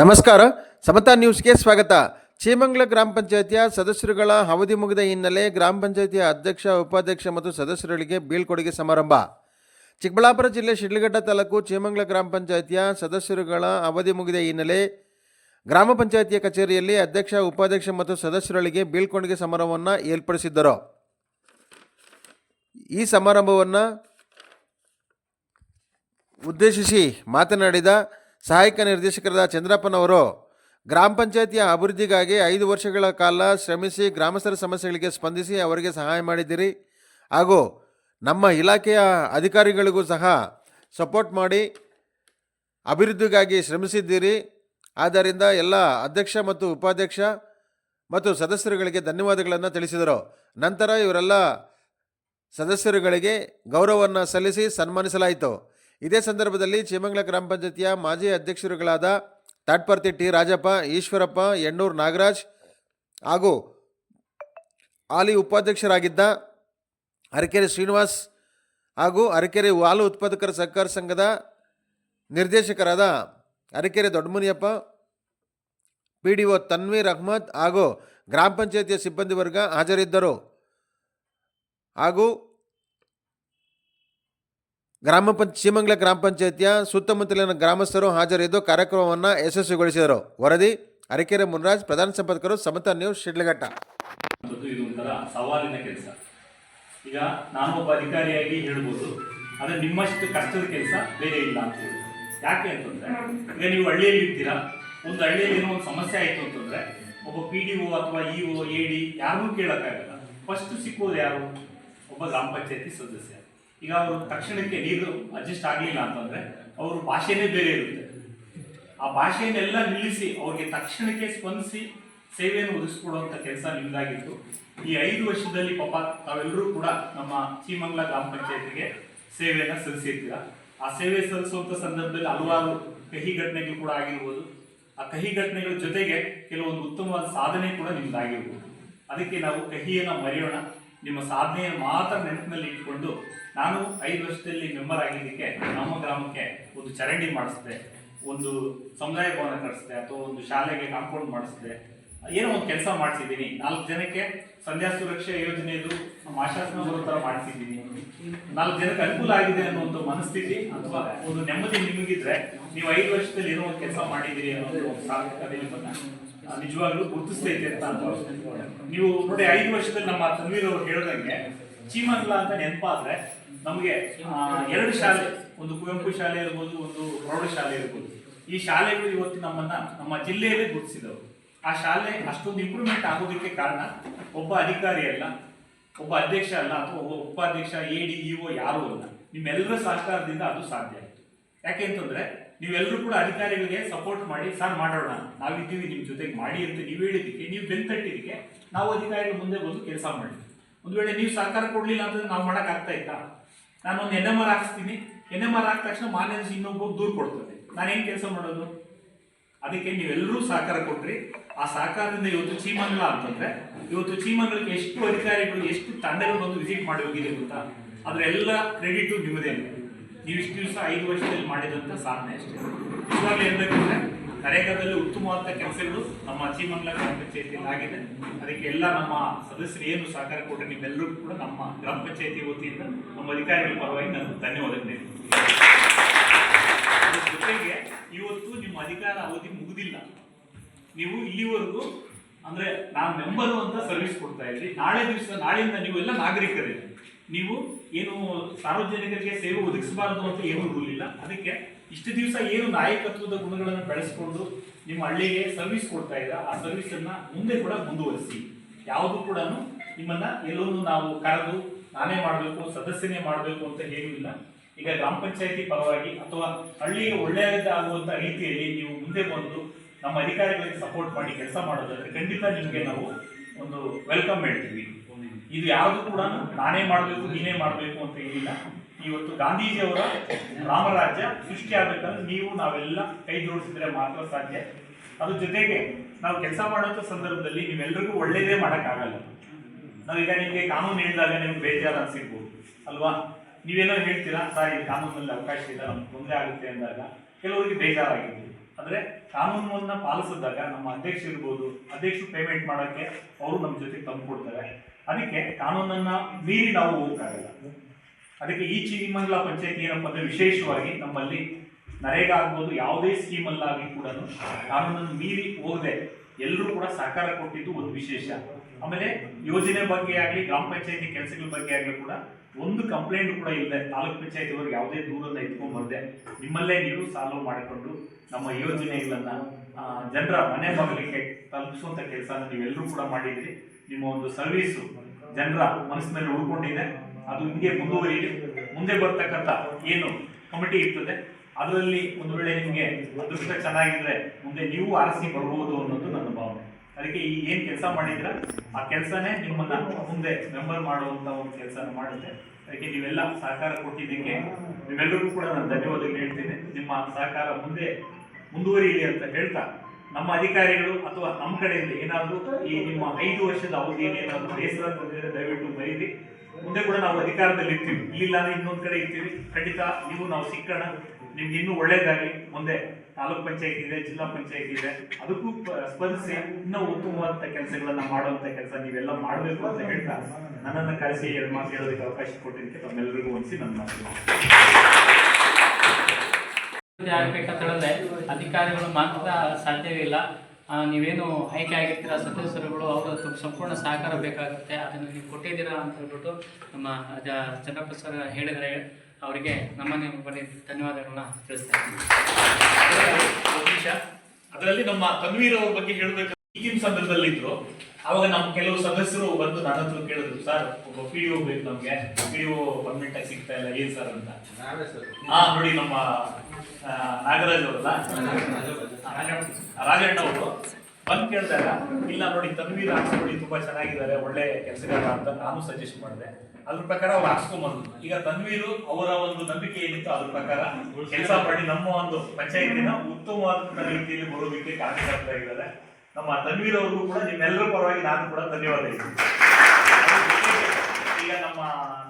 ನಮಸ್ಕಾರ. ಸಮತಾ ನ್ಯೂಸ್ಗೆ ಸ್ವಾಗತ. ಚೇಮಂಗ್ಲ ಗ್ರಾಮ ಪಂಚಾಯತಿಯ ಸದಸ್ಯರುಗಳ ಅವಧಿ ಮುಗಿದ ಹಿನ್ನೆಲೆ ಗ್ರಾಮ ಪಂಚಾಯತಿಯ ಅಧ್ಯಕ್ಷ, ಉಪಾಧ್ಯಕ್ಷ ಮತ್ತು ಸದಸ್ಯರುಗಳಿಗೆ ಬೀಳ್ಕೊಡುಗೆ ಸಮಾರಂಭ. ಚಿಕ್ಕಬಳ್ಳಾಪುರ ಜಿಲ್ಲೆ ಶಿಡ್ಲಘಟ್ಟ ತಾಲೂಕು ಚೀಮಂಗ್ಲ ಗ್ರಾಮ ಪಂಚಾಯತಿಯ ಸದಸ್ಯರುಗಳ ಅವಧಿ ಮುಗಿದ ಹಿನ್ನೆಲೆ ಗ್ರಾಮ ಪಂಚಾಯತಿಯ ಕಚೇರಿಯಲ್ಲಿ ಅಧ್ಯಕ್ಷ, ಉಪಾಧ್ಯಕ್ಷ ಮತ್ತು ಸದಸ್ಯರುಗಳಿಗೆ ಬೀಳ್ಕೊಡುಗೆ ಸಮಾರಂಭವನ್ನು ಏರ್ಪಡಿಸಿದ್ದರು. ಈ ಸಮಾರಂಭವನ್ನು ಉದ್ದೇಶಿಸಿ ಮಾತನಾಡಿದ ಸಹಾಯಕ ನಿರ್ದೇಶಕರಾದ ಚಂದ್ರಪ್ಪನವರು ಗ್ರಾಮ ಪಂಚಾಯತಿಯ ಅಭಿವೃದ್ಧಿಗಾಗಿ ಐದು ವರ್ಷಗಳ ಕಾಲ ಶ್ರಮಿಸಿ ಗ್ರಾಮಸ್ಥರ ಸಮಸ್ಯೆಗಳಿಗೆ ಸ್ಪಂದಿಸಿ ಅವರಿಗೆ ಸಹಾಯ ಮಾಡಿದ್ದೀರಿ. ಹಾಗೂ ನಮ್ಮ ಇಲಾಖೆಯ ಅಧಿಕಾರಿಗಳಿಗೂ ಸಹ ಸಪೋರ್ಟ್ ಮಾಡಿ ಅಭಿವೃದ್ಧಿಗಾಗಿ ಶ್ರಮಿಸಿದ್ದೀರಿ. ಆದ್ದರಿಂದ ಎಲ್ಲ ಅಧ್ಯಕ್ಷ ಮತ್ತು ಉಪಾಧ್ಯಕ್ಷ ಮತ್ತು ಸದಸ್ಯರುಗಳಿಗೆ ಧನ್ಯವಾದಗಳನ್ನು ತಿಳಿಸಿದರು. ನಂತರ ಇವರೆಲ್ಲ ಸದಸ್ಯರುಗಳಿಗೆ ಗೌರವವನ್ನು ಸಲ್ಲಿಸಿ ಸನ್ಮಾನಿಸಲಾಯಿತು. ಇದೇ ಸಂದರ್ಭದಲ್ಲಿ ಚೇಮಂಗ್ಲ ಗ್ರಾಮ ಪಂಚಾಯತಿಯ ಮಾಜಿ ಅಧ್ಯಕ್ಷರುಗಳಾದ ತಾಟ್ಪರ್ತಿ ಟಿ ರಾಜಪ್ಪ, ಈಶ್ವರಪ್ಪ, ಎಣ್ಣೂರು ನಾಗರಾಜ್ ಹಾಗೂ ಹಾಲಿ ಉಪಾಧ್ಯಕ್ಷರಾಗಿದ್ದ ಅರಕೆರೆ ಶ್ರೀನಿವಾಸ್ ಹಾಗೂ ಅರಕೆರೆ ಹಾಲು ಉತ್ಪಾದಕರ ಸಹಕಾರ ಸಂಘದ ನಿರ್ದೇಶಕರಾದ Arakere Doddamuniyappa P D O Tanveer Ahmed ಹಾಗೂ ಗ್ರಾಮ ಪಂಚಾಯತಿಯ ಸಿಬ್ಬಂದಿ ವರ್ಗ ಹಾಜರಿದ್ದರು. ಹಾಗೂ ಗ್ರಾಮ ಪಂಚ, ಶಿವಮಂಗ್ಲ ಗ್ರಾಮ ಪಂಚಾಯತಿಯ ಸುತ್ತಮುತ್ತಲಿನ ಗ್ರಾಮಸ್ಥರು ಹಾಜರಿದ್ದು ಕಾರ್ಯಕ್ರಮವನ್ನು ಯಶಸ್ವಿಗೊಳಿಸಿದರು. ವರದಿ, ಅರಕೆರೆ ಮುನ್ರಾಜ್, ಪ್ರಧಾನ ಸಂಪಾದಕರು ಸಮತಾ ನ್ಯೂಸ್, ಶಿಡ್ಲಘಟ್ಟ. ಸವಾಲಿನ ಕೆಲಸ. ಈಗ ನಾನು ಒಬ್ಬ ಅಧಿಕಾರಿಯಾಗಿ ಹೇಳ್ಬೋದು, ಆದರೆ ನಿಮ್ಮಷ್ಟು ಕಷ್ಟದ ಕೆಲಸ ಬೇರೆ ಇಲ್ಲ ಅಂತ ಹೇಳಿ. ಯಾಕೆ ಅಂತಂದ್ರೆ, ಈಗ ನೀವು ಹಳ್ಳಿಯಲ್ಲಿ ಇರ್ತೀರಾ? ಒಂದು ಹಳ್ಳಿಯಲ್ಲಿ ಏನೋ ಒಂದು ಸಮಸ್ಯೆ ಆಯಿತು ಅಂತಂದ್ರೆ, ಒಬ್ಬ ಪಿ ಡಿ ಒ ಅಥವಾ ಇ ಒ, ಎ ಡಿ ಯಾರನ್ನೂ ಕೇಳೋಕ್ಕಾಗಲ್ಲ. ಫಸ್ಟ್ ಸಿಕ್ಕೋದು ಯಾರು? ಒಬ್ಬ ಗ್ರಾಮ ಪಂಚಾಯತಿ ಸದಸ್ಯ. ಈಗ ಅವರು ತಕ್ಷಣಕ್ಕೆ ನೀರು ಅಡ್ಜಸ್ಟ್ ಆಗಲಿಲ್ಲ ಅಂತಂದ್ರೆ ಅವ್ರ ಭಾಷೆನೇ ಬೇರೆ ಇರುತ್ತೆ. ಆ ಭಾಷೆಯನ್ನೆಲ್ಲ ನಿಲ್ಲಿಸಿ ಅವ್ರಿಗೆ ತಕ್ಷಣಕ್ಕೆ ಸ್ಪಂದಿಸಿ ಸೇವೆಯನ್ನು ಒದಗಿಸ್ಕೊಡುವಂಥ ಕೆಲಸ ನಿಮ್ದಾಗಿತ್ತು. ಈ ಐದು ವರ್ಷದಲ್ಲಿ ಪಾಪ ತಾವೆಲ್ಲರೂ ಕೂಡ ನಮ್ಮ ಚೀಮಂಗ್ಲ ಗ್ರಾಮ ಪಂಚಾಯತ್ಗೆ ಸೇವೆಯನ್ನು ಸಲ್ಲಿಸಿರ್ತೀರ. ಆ ಸೇವೆ ಸಲ್ಲಿಸುವಂತ ಸಂದರ್ಭದಲ್ಲಿ ಹಲವಾರು ಕಹಿ ಘಟನೆಗಳು ಕೂಡ ಆಗಿರ್ಬೋದು. ಆ ಕಹಿ ಘಟನೆಗಳ ಜೊತೆಗೆ ಕೆಲವೊಂದು ಉತ್ತಮವಾದ ಸಾಧನೆ ಕೂಡ ನಿಮ್ದಾಗಿರ್ಬೋದು. ಅದಕ್ಕೆ ನಾವು ಕಹಿಯನ್ನು ಮರೆಯೋಣ. ನಿಮ್ಮ ಸಾಧನೆಯ ಮಾತ್ರ ನೆನಪಿನಲ್ಲಿ ಇಟ್ಕೊಂಡು ನಾನು ಐದು ವರ್ಷದಲ್ಲಿ ಮೆಂಬರ್ ಆಗಿದ್ದಕ್ಕೆ ನಮ್ಮ ಗ್ರಾಮಕ್ಕೆ ಒಂದು ಚರಂಡಿ ಮಾಡಿಸಿದೆ, ಒಂದು ಸಮುದಾಯ ಭವನ ಕಟ್ಟಿಸಿದೆ ಅಥವಾ ಒಂದು ಶಾಲೆಗೆ ಕಾಂಪೌಂಡ್ ಮಾಡಿಸಿದೆ. ಏನೋ ಒಂದು ಕೆಲಸ ಮಾಡಿಸಿದ್ದೀನಿ. ನಾಲ್ಕು ಜನಕ್ಕೆ ಸಂಧ್ಯಾ ಸುರಕ್ಷಾ ಯೋಜನೆಯದು ನಮ್ಮ ಆಶಾಸನ ಥರ ಮಾಡಿಸಿದ್ದೀನಿ. ನಾಲ್ಕು ಜನಕ್ಕೆ ಅನುಕೂಲ ಆಗಿದೆ ಅನ್ನೋ ಒಂದು ಮನಸ್ಥಿತಿ ಅಥವಾ ಒಂದು ನೆಮ್ಮದಿ ನಿಮಗಿದ್ರೆ ನೀವು ಐದು ವರ್ಷದಲ್ಲಿ ಏನೋ ಒಂದು ಕೆಲಸ ಮಾಡಿದ್ದೀರಿ ಅನ್ನೋ ಒಂದು ಸಾರ್ಥಕತೆ ನಿಜವಾಗ್ಲೂ ಗುರುತಿಸ್ತೈತೆ ಅಂತ ನೀವು ನೋಡಿ, ಐದು ವರ್ಷದಲ್ಲಿ ನಮ್ಮ ತನ್ವೀರ್ ಅವರು ಹೇಳ್ದಂಗೆ, ಚೀಮಂಗ್ಲ ಅಂತ ನೆನಪಾದ್ರೆ ನಮಗೆ ಎರಡು ಶಾಲೆ, ಒಂದು ಕುವೆಂಪು ಶಾಲೆ ಇರ್ಬೋದು, ಒಂದು ಪ್ರೌಢಶಾಲೆ ಇರ್ಬೋದು. ಈ ಶಾಲೆಗಳು ಇವತ್ತು ನಮ್ಮನ್ನ, ನಮ್ಮ ಜಿಲ್ಲೆಯಲ್ಲೇ ಗುರುತಿಸಿದವರು ಆ ಶಾಲೆ ಅಷ್ಟೊಂದು ಇಂಪ್ರೂವ್ಮೆಂಟ್ ಆಗೋದಕ್ಕೆ ಕಾರಣ ಒಬ್ಬ ಅಧಿಕಾರಿ ಅಲ್ಲ, ಒಬ್ಬ ಅಧ್ಯಕ್ಷ ಅಲ್ಲ, ಅಥವಾ ಉಪಾಧ್ಯಕ್ಷ, ಎ ಡಿ, ಇ ಒ ಯಾರೂ ಅಲ್ಲ. ನಿಮ್ಮೆಲ್ಲರ ಸಹಕಾರದಿಂದ ಅದು ಸಾಧ್ಯ ಆಯಿತು. ಯಾಕೆ ಅಂತಂದ್ರೆ ನೀವೆಲ್ಲರೂ ಕೂಡ ಅಧಿಕಾರಿಗಳಿಗೆ ಸಪೋರ್ಟ್ ಮಾಡಿ, ಸರ್, ಮಾಡೋಣ. ನಾವಿದ್ದೀವಿ ನಿಮ್ಮ ಜೊತೆಗೆ. ಮಾಡಿ ಅಂತ ನೀವು ಹೇಳಿದ್ದಕ್ಕೆ, ನೀವು ಬೆಂತಟ್ಟಿದ್ದಕ್ಕೆ ನಾವು ಅಧಿಕಾರಿಗಳ ಮುಂದೆ ಬಂದು ಕೆಲಸ ಮಾಡಿ ಒಂದು ವೇಳೆ ನೀವು ಸಹಕಾರ ಕೊಡಲಿಲ್ಲ ಅಂತಂದ್ರೆ ನಾವು ಮಾಡೋಕ್ಕಾಗ್ತಾ ಇತ್ತಾ ನಾನು ಒಂದು ಎನ್ ಎಂ ಆರ್ ಹಾಕ್ಸ್ತೀನಿ. ಎನ್ ಎಂ ಆರ್ ಹಾಕಿದ ತಕ್ಷಣ ಮಾನ್ಯ ಇನ್ನೊಬ್ಬ ದೂರು ಕೊಡ್ತದೆ ನಾನೇನು ಕೆಲಸ ಮಾಡೋದು? ಅದಕ್ಕೆ ನೀವೆಲ್ಲರೂ ಸಹಕಾರ ಕೊಟ್ರಿ. ಆ ಸಹಕಾರದಿಂದ ಇವತ್ತು ಚೀಮಂಗ್ಲ ಅಂತಂದ್ರೆ, ಇವತ್ತು ಚೀಮಂಗ್ಲಕ್ಕೆ ಎಷ್ಟು ಅಧಿಕಾರಿಗಳು, ಎಷ್ಟು ತಂಡಗಳು ಬಂದು ವಿಸಿಟ್ ಮಾಡಿ ಹೋಗಿದೆ ಗೊತ್ತಾ? ಅದರ ಎಲ್ಲ ಕ್ರೆಡಿಟು ನಿಮ್ಮದೇ ನೀವು ದಿವಸ ಐದು ವರ್ಷದಲ್ಲಿ ಮಾಡಿದಂಥ ಸಾಧನೆ ಅಷ್ಟೇ. ನಿಜವಾಗ್ಲೂ ಹೇಳ್ಬೇಕಂದ್ರೆ ನರೇಗಾದಲ್ಲಿ ಉತ್ತಮವಾದ ಕೆಲಸಗಳು ನಮ್ಮ ಚೀಮಂಗ್ಲ ಗ್ರಾಮ ಪಂಚಾಯತಿಯಲ್ಲಿ ಆಗಿದೆ. ಅದಕ್ಕೆ ಎಲ್ಲ ನಮ್ಮ ಸದಸ್ಯರು ಏನು ಸಹಕಾರ ಕೊಟ್ಟರೆ ನಿಮ್ಮೆಲ್ಲರಿಗೂ ಕೂಡ ನಮ್ಮ ಗ್ರಾಮ ಪಂಚಾಯತಿ ವತಿಯಿಂದ ನಮ್ಮ ಅಧಿಕಾರಿಗಳ ಪರವಾಗಿ ನಾನು ಧನ್ಯವಾದಗಳು ಜೊತೆಗೆ ಇವತ್ತು ನಿಮ್ಮ ಅಧಿಕಾರ ಅವಧಿ ಮುಗುದಿಲ್ಲ. ನೀವು ಇಲ್ಲಿವರೆಗೂ ಅಂದ್ರೆ ನಾನು ಮೆಂಬರು ಅಂತ ಸರ್ವಿಸ್ ಕೊಡ್ತಾ ಇದ್ರಿ. ನಾಳೆ ದಿವಸ ನಾಳೆಯಿಂದ ನೀವೆಲ್ಲ ನಾಗರಿಕರೇ. ನೀವು ಏನು ಸಾರ್ವಜನಿಕರಿಗೆ ಸೇವೆ ಒದಗಿಸಬಾರದು ಅಂತ ಏನು ರೂಲ್ ಇಲ್ಲ ಅದಕ್ಕೆ ಇಷ್ಟು ದಿವಸ ಏನು ನಾಯಕತ್ವದ ಗುಣಗಳನ್ನು ಬೆಳೆಸ್ಕೊಂಡು ನಿಮ್ಮ ಹಳ್ಳಿಗೆ ಸರ್ವಿಸ್ ಕೊಡ್ತಾ ಇದ್ದ, ಆ ಸರ್ವಿಸ್ ಅನ್ನ ಮುಂದೆ ಕೂಡ ಮುಂದುವರಿಸಿ. ಯಾವುದು ಕೂಡ ನಿಮ್ಮನ್ನ ಎಲ್ಲೋನು ನಾವು ಕರೆದು ನಾನೇ ಮಾಡಬೇಕು, ಸದಸ್ಯನೇ ಮಾಡಬೇಕು ಅಂತ ಏನೂ ಇಲ್ಲ. ಈಗ ಗ್ರಾಮ ಪಂಚಾಯತಿ ಪರವಾಗಿ ಅಥವಾ ಹಳ್ಳಿಗೆ ಒಳ್ಳೆಯದಾಗುವಂತ ರೀತಿಯಲ್ಲಿ ನೀವು ಮುಂದೆ ಬಂದು ನಮ್ಮ ಅಧಿಕಾರಿಗಳಿಗೆ ಸಪೋರ್ಟ್ ಮಾಡಿ, ಕೆಲಸ ಮಾಡೋದಾದ್ರೆ ಖಂಡಿತ ನಿಮಗೆ ನಾವು ಒಂದು ವೆಲ್ಕಮ್ ಹೇಳ್ತೀವಿ. ಇದು ಯಾವುದು ಕೂಡ ನಾನೇ ಮಾಡಬೇಕು, ನೀನೇ ಮಾಡಬೇಕು ಅಂತ ಏನಿಲ್ಲ. ಇವತ್ತು ಗಾಂಧೀಜಿಯವರ ರಾಮರಾಜ್ಯ ಸೃಷ್ಟಿ ಆಗ್ಬೇಕಂದ್ರೆ ನೀವು ನಾವೆಲ್ಲ ಕೈ ಜೋಡಿಸಿದ್ರೆ ಮಾತ್ರ ಸಾಧ್ಯ. ಅದ್ರ ಜೊತೆಗೆ ನಾವು ಕೆಲಸ ಮಾಡುವಂಥ ಸಂದರ್ಭದಲ್ಲಿ ನೀವೆಲ್ಲರಿಗೂ ಒಳ್ಳೇದೇ ಮಾಡೋಕ್ಕಾಗಲ್ಲ. ನಾವೀಗ ನಿಮಗೆ ಕಾನೂನು ಹೇಳಿದಾಗ ನಿಮ್ಗೆ ಬೇಜಾರು ಅನ್ಸಿರ್ಬೋದು, ಅಲ್ವಾ? ನೀವೇನೋ ಹೇಳ್ತೀರಾ, ಸರ್, ಈ ಕಾನೂನಲ್ಲಿ ಅವಕಾಶ ಇಲ್ಲ, ನಮ್ಗೆ ತೊಂದರೆ ಆಗುತ್ತೆ ಅಂದಾಗ ಕೆಲವರಿಗೆ ಬೇಜಾರಾಗಿದೆ ಅಂದ್ರೆ ಕಾನೂನನ್ನ ಪಾಲಿಸಿದಾಗ ನಮ್ಮ ಅಧ್ಯಕ್ಷ ಇರ್ಬೋದು, ಅಧ್ಯಕ್ಷರು ಪೇಮೆಂಟ್ ಮಾಡೋಕ್ಕೆ ಅವರು ನಮ್ಮ ಜೊತೆ ತಂದು ಕೊಡ್ತಾರೆ. ಅದಕ್ಕೆ ಕಾನೂನನ್ನ ಮೀರಿ ನಾವು ಹೋಗ್ತಾಯಿಲ್ಲ. ಅದಕ್ಕೆ ಈ ಚಿಕ್ಕಮಂಗಲ ಪಂಚಾಯತಿ ಏನಪ್ಪ ಅಂದ್ರೆ ವಿಶೇಷವಾಗಿ ನಮ್ಮಲ್ಲಿ ನರೇಗಾ ಆಗ್ಬೋದು, ಯಾವುದೇ ಸ್ಕೀಮಲ್ಲಾಗಲಿ ಕೂಡ ಕಾನೂನನ್ನು ಮೀರಿ ಹೋಗದೆ ಎಲ್ಲರೂ ಕೂಡ ಸಹಕಾರ ಕೊಟ್ಟಿದ್ದು ಒಂದು ವಿಶೇಷ. ಆಮೇಲೆ ಯೋಜನೆ ಬಗ್ಗೆ ಆಗಲಿ, ಗ್ರಾಮ ಪಂಚಾಯತಿ ಕೆಲಸಗಳ ಬಗ್ಗೆ ಆಗಲಿ ಕೂಡ ಒಂದು ಕಂಪ್ಲೇಂಟ್ ಕೂಡ ಇಲ್ಲದೆ ತಾಲೂಕ್ ಪಂಚಾಯತ್ ಅವ್ರಿಗೆ ಯಾವುದೇ ದೂರನ್ನ ಇಟ್ಕೊಂಡು ಬರದೆ ನಿಮ್ಮಲ್ಲೇ ನೀವು ಸಾಲ್ವ್ ಮಾಡಿಕೊಂಡು ನಮ್ಮ ಯೋಜನೆಗಳನ್ನ ಜನರ ಮನೆ ಬಾಗಿಲಿಗೆ ತಲುಪಿಸುವಂತ ಕೆಲಸ ನೀವೆಲ್ಲರೂ ಕೂಡ ಮಾಡಿದ್ರಿ. ನಿಮ್ಮ ಒಂದು ಸರ್ವಿಸು ಜನರ ಮನಸ್ಸಿನಲ್ಲಿ ಉಳ್ಕೊಂಡಿದೆ. ಅದು ಹಿಂಗೆ ಮುಂದುವರಿಯಲಿ ಮುಂದೆ ಬರ್ತಕ್ಕಂಥ ಏನು ಕಮಿಟಿ ಇರ್ತದೆ, ಅದರಲ್ಲಿ ಒಂದು ವೇಳೆ ನಿಮಗೆ ಅದೃಷ್ಟ ಚೆನ್ನಾಗಿದ್ರೆ ಮುಂದೆ ನೀವು ಆರಿಸಿ ಬರ್ಬೋದು ಅನ್ನೋದು ನನ್ನ ಭಾವನೆ. ಅದಕ್ಕೆ ಈ ಏನು ಕೆಲಸ ಮಾಡಿದ್ರ ಆ ಕೆಲಸನೇ ನಿಮ್ಮನ್ನ ಮುಂದೆ ಮೆಂಬರ್ ಮಾಡುವಂತ ಒಂದು ಕೆಲಸನ ಮಾಡುತ್ತೆ. ಅದಕ್ಕೆ ನೀವೆಲ್ಲ ಸಹಕಾರ ಕೊಟ್ಟಿದ್ದಕ್ಕೆ ನೀವೆಲ್ಲರಿಗೂ ಕೂಡ ನಾನು ಧನ್ಯವಾದಗಳು ಹೇಳ್ತೇನೆ. ನಿಮ್ಮ ಸಹಕಾರ ಮುಂದೆ ಮುಂದುವರಿಯಲಿ ಅಂತ ಹೇಳ್ತಾ, ನಮ್ಮ ಅಧಿಕಾರಿಗಳು ಅಥವಾ ನಮ್ಮ ಕಡೆಯಿಂದ ಏನಾದರೂ ಈ ನಿಮ್ಮ ಐದು ವರ್ಷದ ಅವಧಿಯಲ್ಲಿ ಏನಾದರೂ ಬೇಸರ ತಂದಿದ್ರೆ ದಯವಿಟ್ಟು ಬರೀರಿ ಮುಂದೆ ಕೂಡ ನಾವು ಅಧಿಕಾರದಲ್ಲಿ ಇರ್ತೀವಿ. ಇಲ್ಲಿಲ್ಲ ಅಂದ್ರೆ ಇನ್ನೊಂದು ಕಡೆ ಇರ್ತೀವಿ. ಖಂಡಿತ ನೀವು ನಾವು ಸಿಕ್ಕೋಣ. ನಿಮ್ಗೆ ಇನ್ನೂ ಒಳ್ಳೇದಾಗಿ ಮುಂದೆ ತಾಲೂಕ್ ಪಂಚಾಯತ್ ಇದೆ, ಜಿಲ್ಲಾ ಪಂಚಾಯತ್ ಇದೆ. ಅದಕ್ಕೂ ಸ್ಪಂದಿಸಿ ಇನ್ನೂ ಉತ್ತಮವಾದಂಥ ಕೆಲಸಗಳನ್ನ ಮಾಡುವಂತ ಕೆಲಸ ನೀವೆಲ್ಲ ಮಾಡಬೇಕು ಅಂತ ಹೇಳ್ತಾ, ನನ್ನನ್ನು ಕರೆಸಿ ಎರಡು ಮಾತು ಹೇಳೋದಕ್ಕೆ ಅವಕಾಶ ಕೊಟ್ಟಿದ್ದಕ್ಕೆ ತಮ್ಮೆಲ್ಲರಿಗೂ ಹೊಂದಿಸಿ ನನ್ನ ಮಾತು ಅಭಿವೃದ್ಧಿ ಆಗ್ಬೇಕಂತ ಹೇಳಿದ್ರೆ ಅಧಿಕಾರಿಗಳು ಮಾತ್ರ ಸಾಧ್ಯವಿಲ್ಲ ನೀವೇನು ಆಯ್ಕೆ ಆಗಿರ್ತೀರಾ ಸದಸ್ಯರುಗಳು ಅವರ ಸಂಪೂರ್ಣ ಸಹಕಾರ ಬೇಕಾಗುತ್ತೆ. ಅದನ್ನು ನೀವು ಕೊಟ್ಟಿದ್ದೀರಾ ಅಂತ ಹೇಳ್ಬಿಟ್ಟು ನಮ್ಮ ಚನ್ನಪ್ಪ ಸರ್ ಹೇಳಿದರೆ ಅವರಿಗೆ ನಮ್ಮನೆ ಬನ್ನಿ ಧನ್ಯವಾದಗಳನ್ನ ತಿಳಿಸ್ತಾ ಇದ್ದೀನಿ ಅದರಲ್ಲಿ ನಮ್ಮ ತನ್ವೀರ್ ಅವ್ರ ಬಗ್ಗೆ ಹೇಳ್ಬೇಕು ಈಗಿನ ಸಂದರ್ಭದಲ್ಲಿ ಇದ್ರು ಅವಾಗ ನಮ್ಮ ಕೆಲವು ಸದಸ್ಯರು ಬಂದು ನನ್ನ ಹತ್ರ ಕೇಳಿದ್ರು ಸರ್ ಒಬ್ಬ ಪಿ ಡಿ ಬೇಕು ನಮ್ಗೆ. ಪಿ ಡಿ ಪರ್ಮನೆಂಟ್ ಆಗಿ ಸಿಗ್ತಾ ಇಲ್ಲ ಏನ್ ಸರ್ ಅಂತ? ಹಾ ನೋಡಿ ನಮ್ಮ ನಾಗರಾಜ್ ಅವರಲ್ಲ? ರಾಜಣ್ಣ ಅವರು ಬಂದ್ ಕೇಳಿದಾಗ ಇಲ್ಲ ನೋಡಿ ತನ್ವೀರ್ ಹಾಕ್ಸ್ಕೊಳ್ಳಿ ತುಂಬಾ ಚೆನ್ನಾಗಿದ್ದಾರೆ ಒಳ್ಳೆ ಕೆಲಸಗಾರ ಅಂತ ನಾನು ಸಜೆಸ್ಟ್ ಮಾಡಿದೆ. ಅದ್ರ ಪ್ರಕಾರ ಅವ್ರು ಹಾಕ್ಸ್ಕೊಂಬಂದ್ರು ಈಗ ತನ್ವೀರು ಅವರ ಒಂದು ನಂಬಿಕೆ ಏನಿತ್ತು ಅದ್ರ ಪ್ರಕಾರ ಕೆಲಸ ಮಾಡಿ ನಮ್ಮ ಒಂದು ಪಂಚಾಯತಿನ ಉತ್ತಮವಾದ ರೀತಿಯಲ್ಲಿ ಬರೋದಕ್ಕೆ ಕಾರಣಕರ್ತರಾಗಿದ್ದಾರೆ ನಮ್ಮ ತನ್ವೀರ್ ಅವ್ರಿಗೂ ಕೂಡ ನಿಮ್ಮೆಲ್ಲರ ಪರವಾಗಿ ನಾನು ಕೂಡ ಧನ್ಯವಾದ ಈಗ ನಮ್ಮ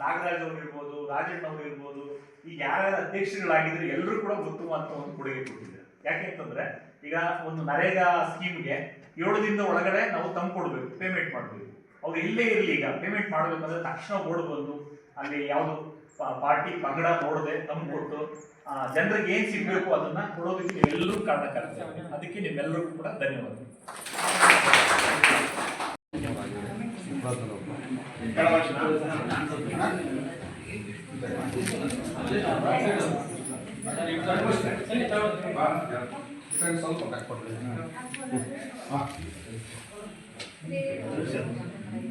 ನಾಗರಾಜ್ ಅವರು ಇರ್ಬೋದು, ರಾಜಣ್ಣ ಅವರು ಇರ್ಬೋದು, ಈಗ ಯಾರ್ಯಾರ ಅಧ್ಯಕ್ಷರುಗಳಾಗಿದ್ರೆ ಎಲ್ಲರೂ ಕೂಡ ಉತ್ತಮವಾದ ಒಂದು ಕೊಡುಗೆ ಕೊಟ್ಟಿದ್ದಾರೆ. ಯಾಕೆ ಅಂತಂದ್ರೆ, ಈಗ ಒಂದು ನರೇಗಾ ಸ್ಕೀಮ್ಗೆ ಏಳು ದಿನದ ಒಳಗಡೆ ನಾವು ತಂದು ಕೊಡ್ಬೇಕು ಪೇಮೆಂಟ್ ಮಾಡಬೇಕು. ಅವ್ರು ಇಲ್ಲೇ ಇರಲಿ ಈಗ. ಪೇಮೆಂಟ್ ಮಾಡಬೇಕಂದ್ರೆ ತಕ್ಷಣ ಓಡ್ಬೋದು ಅಲ್ಲಿ ಯಾವುದು ಪಾರ್ಟಿ ಪಂಗಡ ನೋಡದೆ ತಮ್ಮ ಕೊಟ್ಟು ಆ, ಜನರಿಗೆ ಏನ್ ಸಿಗ್ಬೇಕು ಅದನ್ನ ಕೊಡೋದಕ್ಕೆ ಎಲ್ಲರೂ ಕಾರಣಕರ್ತ ಅದಕ್ಕೆ ನಿಮ್ಮೆಲ್ಲರಿಗೂ ಕೂಡ ಧನ್ಯವಾದ.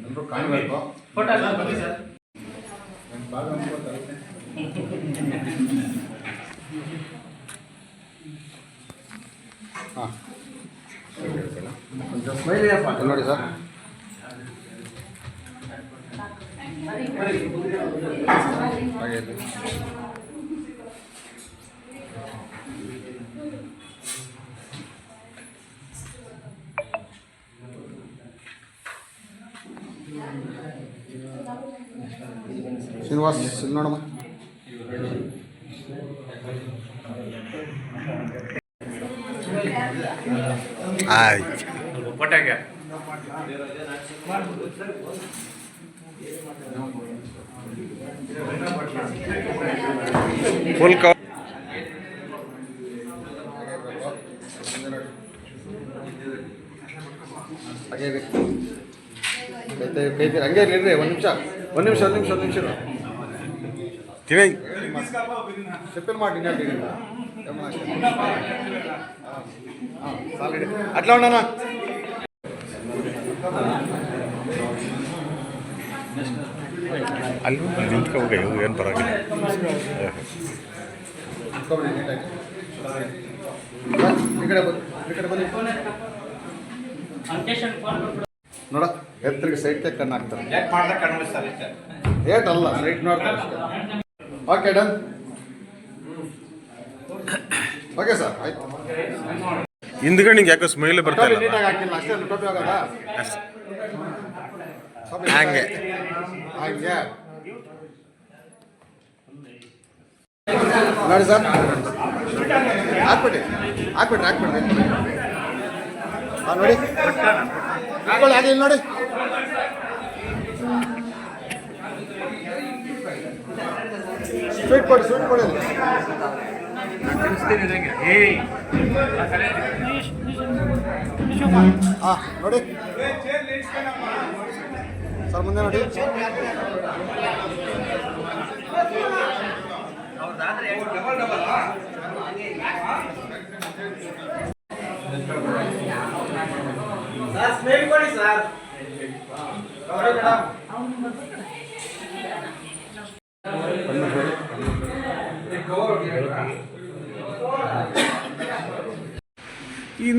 ಎಲ್ಲರೂ ಕಾಣಬೇಕು. ಬನ್ನಿ ಸರ್ ಹಾಂ. ಕೊಂಚ ಸ್ಮೈಲಿ ಅಪ್ಪ ನೋಡಿ ಸರ್. ಶ್ರೀನಿವಾಸ್ ನೋಡಮ್ಮ. ಆಯ್ತು. ಫುಲ್ ಕವರ್ ಹಾಗೆ ಇರಿ. ಕೈ ಕೈ ಕೈ ಹಂಗೆ ಇರ್ಲಿ ಒಂದು ನಿಮಿಷ. ಒಂದು ನಿಮಿಷ ಒಂದು ನಿಮಿಷ ಒಂದು ನಿಮಿಷ ತಿಳಿ ಸಿಪ್ಪಲ್ ಮಾಡಿ ಅಟ್ಲ ಉಂಡಣ್ಣ ಅಲ್ಲಿ ಹೋಗಿ ಏನು ಪರವಾಗಿಲ್ಲ. ನೋಡ. ಎತ್ತರಿಗೆ ಸೈಡ್ ತೆಗ್ ಕಣ್ಣು ಹಾಕ್ತಾರೆ. ಏಟ್ ಅಲ್ಲ ಸೈಡ್ ನೋಡ್ತಾರೆ ಓಕೆ ಡನ್ ಓಕೆ ಸರ್ ಆಯ್ತು. ಹಿಂದ್ಗಡೆ ನಿಂಗೆ ಯಾಕೋ ಸ್ಮೈಲ್ ಬರ್ತಾ ಇಲ್ಲ? ನೀಟಾಗಿ ಹಾಕಿಲ್ಲ ಅಷ್ಟೇ ಟೋಪಿ ಹೋಗೋದಾ ಹಂಗೆ. ಹಂಗೆ. ನೋಡಿ ಸರ್ ಹಾಕ್ಬಿಡಿ ಹಾಕ್ಬಿಡ್ರಿ ಹಾಕ್ಬಿಡ್ರಿ ಹಾಂ ನೋಡಿ. ಇಲ್ಲಿ ನೋಡಿ. ಸ್ವೀಟ್ ಕೊಡಿ ಸ್ವೀಟ್ ಕೊಡಿ ನೋಡಿ. ಸರ್ ಮುಂದೆ ನೋಡಿ.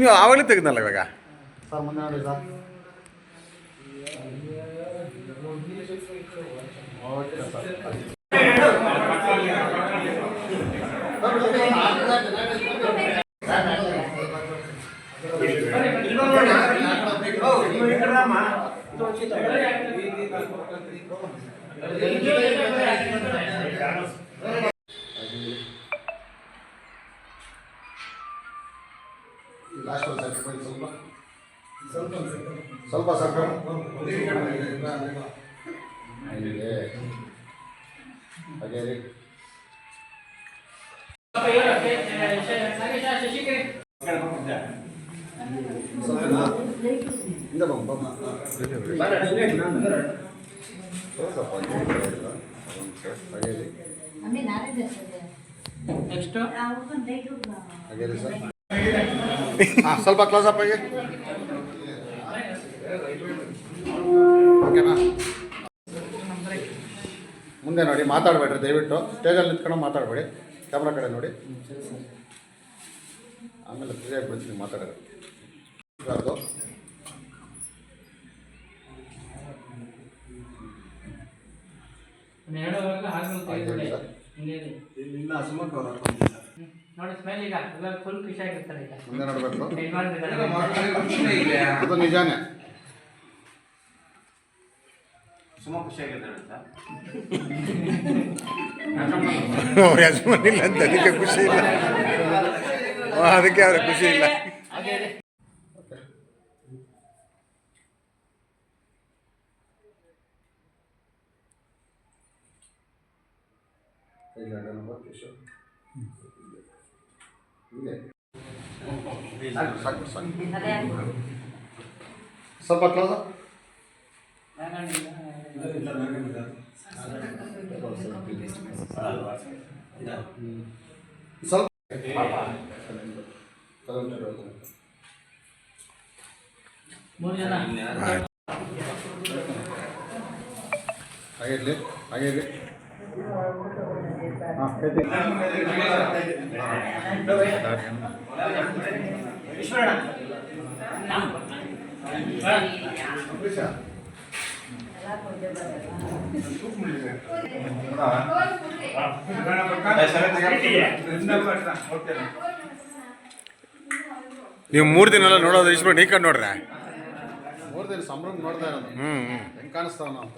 ಈಗ ನೀವು ಆವಾಗಲೇ ತೆಗೆದ್ನಲ್ಲ ಇವಾಗ ಸರ್ ಮುಂದೆ ನೋಡಿ ಸರ್ ಓಕೆ ಸರ್ ಲಾಸ್ಟ್ ಒಂದು ಸ್ವಲ್ಪ ಸ್ವಲ್ಪ ಸ್ವಲ್ಪ ಸ್ವಲ್ಪ ಸ್ವಲ್ಪ ಹಾಗೆ ರೀ ನಾಳೆ ಬರ್ತದೆ ನೆಕ್ಸ್ಟು ಹಾಗೆ ಸರ್. ಸ್ವಲ್ಪ ಕ್ಲೋಸ್ ಅಪ್ ಆಗಿ. ಓಕೆನಾ ಮುಂದೆ ನೋಡಿ ಮಾತಾಡಬೇಡ್ರಿ ದಯವಿಟ್ಟು. ಸ್ಟೇಜಲ್ಲಿ ನಿಂತ್ಕೊಂಡು ಮಾತಾಡಬೇಡಿ. ಕ್ಯಾಮ್ರಾ ಕಡೆ ನೋಡಿ. ಆಮೇಲೆ ಫ್ರೀ ಬಿಡ್ತೀನಿ ಮಾತಾಡೋದು. ಹೇಳುವಾಗ ಹಾಗೆ ನೋಡಿ ಸ್ಮೈಲ್ ಈಗ ಇವಾಗ ಫುಲ್ ಖುಷಿ ಆಗಿರ್ತಾರೆ ಈಗ. ಮುಂದೆ ನೋಡಬೇಕು. ಯಜಮಾನ್ರಿದ್ದಾರೆ. ಅದು ನಿಜಾನೇ. ಅವ್ರ ಯಜಮಾನ್ ಇಲ್ಲ ಅಂತ. ಅದಕ್ಕೆ ಖುಷಿ ಇಲ್ಲ. ಅದಕ್ಕೆ ಅವ್ರ ಖುಷಿ ಇಲ್ಲ. ಹಾಗೆ ಇರಿ. ಇದೆ ಸಾಕು ಸಾಕು ಸ್ವಲ್ಪ ಕ್ಲೋಸ್ ಸ್ವಲ್ಪ ಮೂರು ಜನ ಹಾಗೆ ಇರಲಿ ಹಾಗೆ ಇರಲಿ ಹಾಂ ಹೇಳ್ತೀನಿ ನೀವು ಮೂರು ದಿನ ಎಲ್ಲ ನೋಡೋದು ಇಷ್ಟು ನೀ ಕಂಡು ನೋಡ್ರೆ? ಮೂರು ದಿನ ಸಂಭ್ರಮ ನೋಡ್ತಾ ಇರೋದು. ಹ್ಞೂ ಹ್ಞೂ ಹೆಂಗೆ ಕಾಣಿಸ್ತಾವನ ಅಂತ.